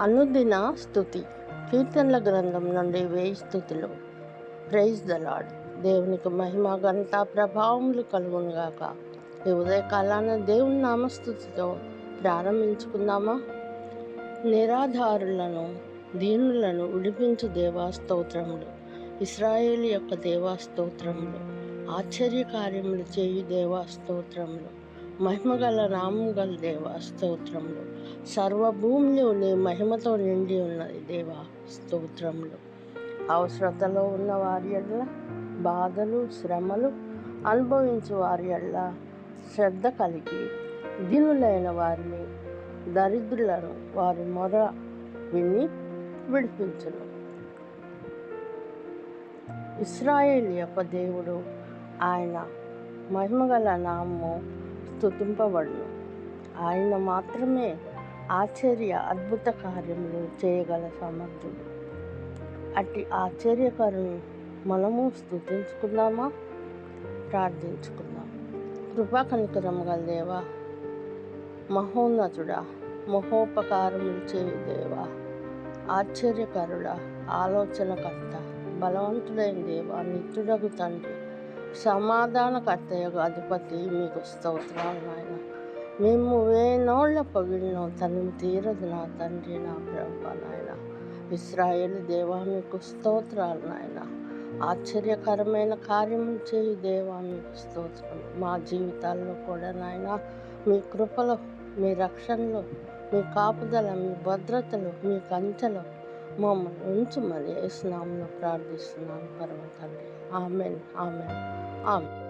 అనుదిన స్థుతి. కీర్తనల గ్రంథం నుండి వేయి స్థుతులు. ప్రైజ్ ద లాడ్ దేవునికి మహిమ ఘనత ప్రభావములు కలుగునుగాక. ఈ ఉదయకాలాన దేవుని నామస్థుతితో ప్రారంభించుకుందామా? నిరాధారులను దీనులను విడిపించు దేవాస్తోత్రములు ఇస్రాయేల్ యొక్క దేవాస్తోత్రములు ఆశ్చర్యకార్యములు ఆశ్చర్య కార్యములు చేయు దేవాస్తోత్రములు మహిమగల రాముగల దేవ స్తోత్రములు. సర్వభూమిలో నీ మహిమతో నిండి ఉన్నది దేవ స్తోత్రములు. అవసరతలో ఉన్న వారి ఎడ్ల బాధలు శ్రమలు అనుభవించు వారి ఎడ్ల శ్రద్ధ కలిగి దీనులైన వారిని దరిద్రులను వారి మొర విని విడిపించును. ఇస్రాయేల్ యొక్క దేవుడు ఆయన మహిమగల నామము స్థుతింపబడును ఆయన మాత్రమే ఆశ్చర్య అద్భుత కార్యములు చేయగల సమర్థుడు. అట్టి ఆశ్చర్యకరుని మనము స్తుతించుకుందామా? ప్రార్థించుకుందాం. కృపా కనికరం గల దేవా మహోన్నతుడా మహోపకారములు చేయు దేవా ఆశ్చర్యకరుడా ఆలోచనకర్త బలవంతుడైన దేవా నిత్యుడగు తండ్రి. సమాధానకర్తయగు అధిపతి మీకు స్తోత్రాలు నాయన. మేము వేనోళ్ళ పగిలిన తను తీరదు నా తండ్రి నా ప్రభు నాయన. ఇస్రాయేల్ దేవా మీకు స్తోత్రాలు నాయన. ఆశ్చర్యకరమైన కార్యం చేయి దేవా మీకు స్తోత్రం మా జీవితాల్లో కూడా నాయన మీ కృపలో మీ రక్షణలో మీ కాపుదల మీ భద్రతలు మీ కంచెలో మమ్మల్ని ఉంచమని స్నామంలో ప్రార్థిస్తున్నాను. పరమ తండ్రి ఆమెన్. ఆమెన్. ఆమెన్.